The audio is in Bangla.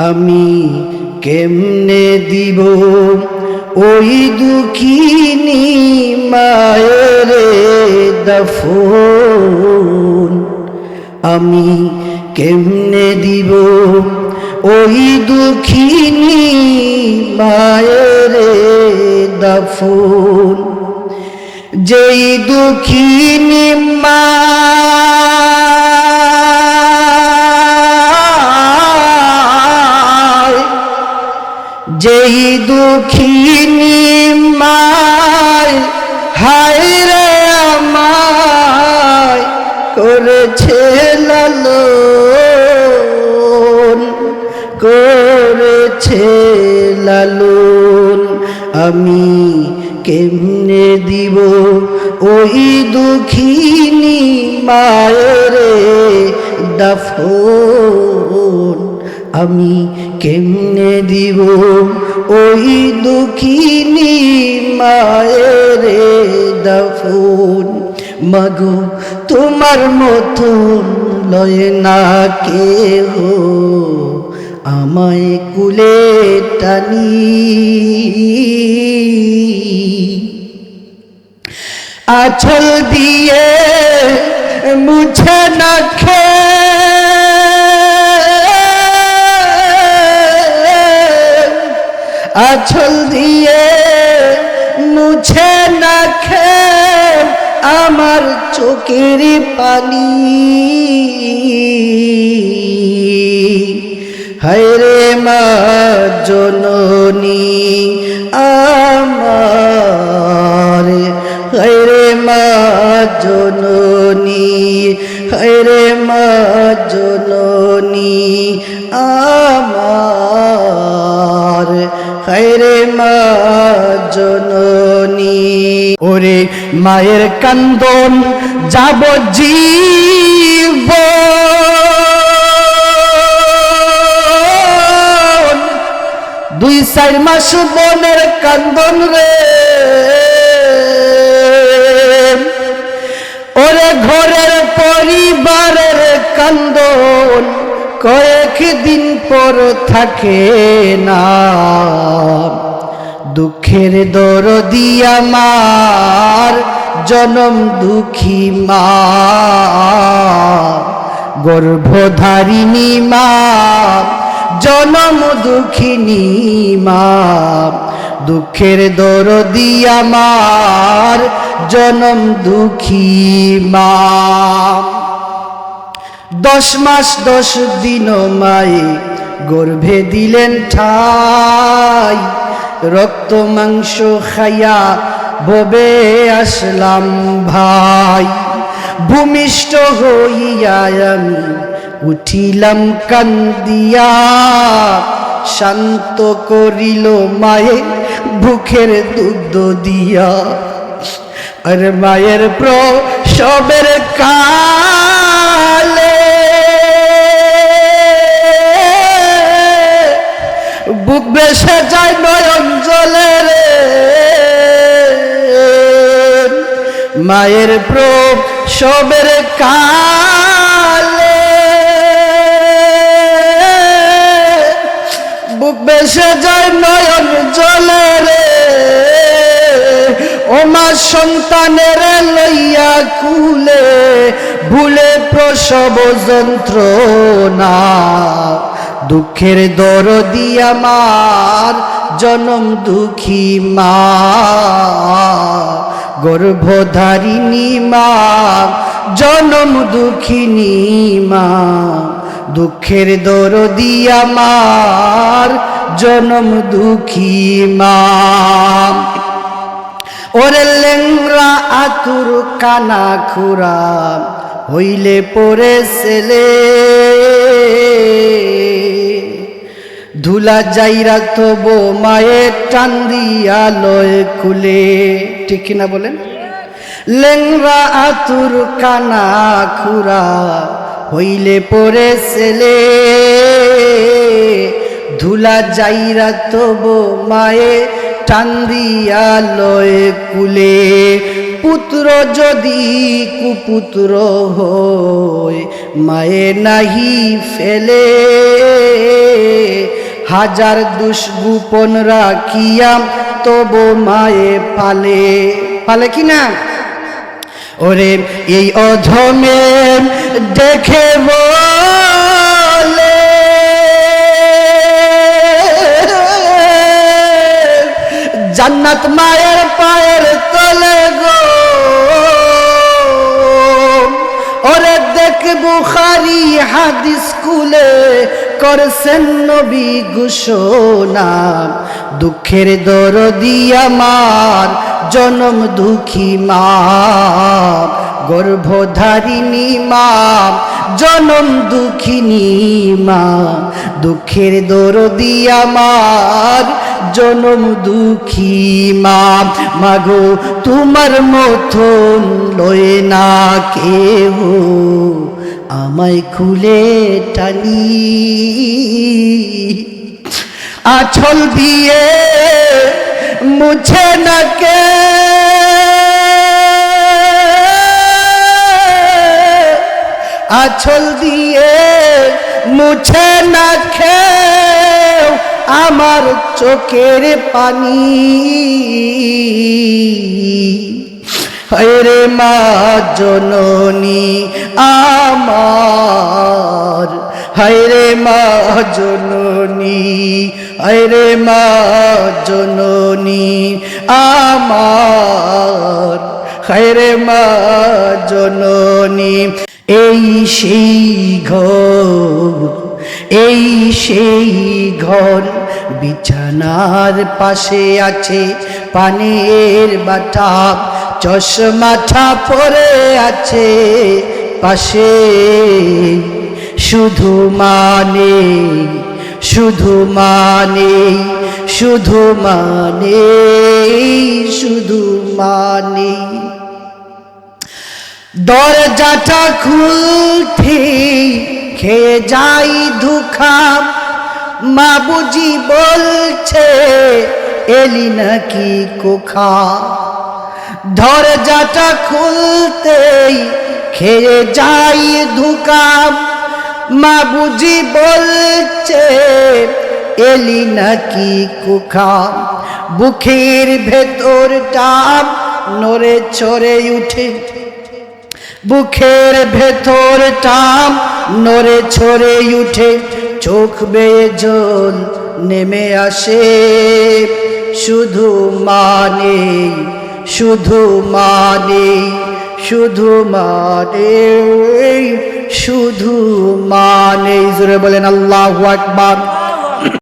আমি কেমনে দিব ওই দুঃখিনী মায়ের দফন? আমি কেমনে দিব ওই দুঃখিনী মায়ের দফন? যেই দুঃখিনী মা যেই দুঃখিনী মায়, হায় রে আমায়, করেছে লালন করেছে লালন। আমি কেমনে দিব ওই দুঃখিনী মায়ের দফন? আমি কেমনে দিব ওই দুঃখিনী মায়ের দফন? মাগো, তোমার মতন লয় না কেহ আমায় কুলে টানি। আছল দিয়ে মুছে না খে আছল দিয়ে মুছে না খে আমার চোখের পানি। হায়রে মা জননী আমার। হায়রে মা জননী হায়রে মা জননী আমার। মায়ের কান্দন যাব জীব দুই চার মাস বনের কান্দন রে। ওরে ঘরের পরিবারের কান্দন কয়েক দিন পর থাকে না। দুঃখের দর দিয়া মার জনম দুঃখী মা। গর্ভধারিণী মা, জনম দুঃখিনী মা। দুঃখের দর দিয়া মার জনম দুঃখী মা। দশ মাস দশ দিন মায়ে গর্ভে দিলেন ঠাই। রক্ত, মাংস খাইয়া ববে আসলাম ভাই। ভূমিষ্ঠ হইয়া আমি উঠিলাম কান্দিয়া, শান্ত করিল মায়ে বুকের দুগ্ধ দিয়া। আর মায়ের প্র প্রসবের কালে বুক বেসে যায় নয়ন জলে রে। মায়ের প্রসবের কালে। বুক বেসে যায় নয়ন জলে রে। ও মা সন্তানের লইয়া কুলে, ভুলে প্রসব যন্ত্রণা। দুঃখের দর দিয়া মার জনম দুঃখী মা। গর্ভধারিণী মা, জনম দুঃখিনী মা। দুঃখের দর দিয়া মার জনম দুঃখী মা। ওরে লেংরা আতুর কানা খুরা, হইলে পরে ছেলে। ধুলা যাইরা তব মায়ের টান দিয়া লয় কুলে ঠিক কিনা বলেন? লেংরা আতুর কানা খুরা হইলে পরে ছেলে। ধুলা যাইরা তব মায়ে টান দিয়া লয় কুলে পুত্র যদি কুপুত্র হয়, মায়ে নাহি ফেলে। হাজার দুষ্গোপন রাখিয়াম তবু মায়ে পালে। পালে কি না? ওরে, এই অধমে দেখে বলে জান্নাত মায়ের পায়ের তলে গো। ওরে দেখ বুখারি হাদিস স্কুলে করছেন নবী ঘোষণা। দুঃখের দরদি আমার, জনম দুঃখী মা। গর্ভধারিণী মা, জনম দুঃখিনী মা। দুঃখের দরদি আমার জনম দুঃখী মা। মাগো, তোমার মতন লয়ে না কেহ। আমায় খুলে টানি। আছল দিয়ে মুছে না কে। আছল দিয়ে মুছে না খেও আমার চোখের পানি। রে মা জননী আমার। হায়রে মা জননী, হায়রে মা জননী আমার। হায়রে মা জননী, এই সেই ঘর এই সেই ঘর বিছানার পাশে আছে, পানির বাটা চশমাটা পরে আছে পাশে। শুধু মানে শুধু মানে শুধু মানে শুধু মানে দরজাটা খুলতে খেয়ে যাই ধুখা মা বুঝি বলছে, এলি নাকি কোখা দরজাটা খুলতেই খেয়ে যাই ধুকা। মা বুঝি বলছে, এলি নাকি কোখা বুকের ভেতরটা নড়ে চড়ে উঠে। বুকের ভেতর নড়ে ছড়ে উঠে চোখ বেয়ে জল নেমে আসে। শুধু মানে শুধু মানে শুধু মানে শুধু মানে। জোরে বলেন, আল্লাহ আকবার।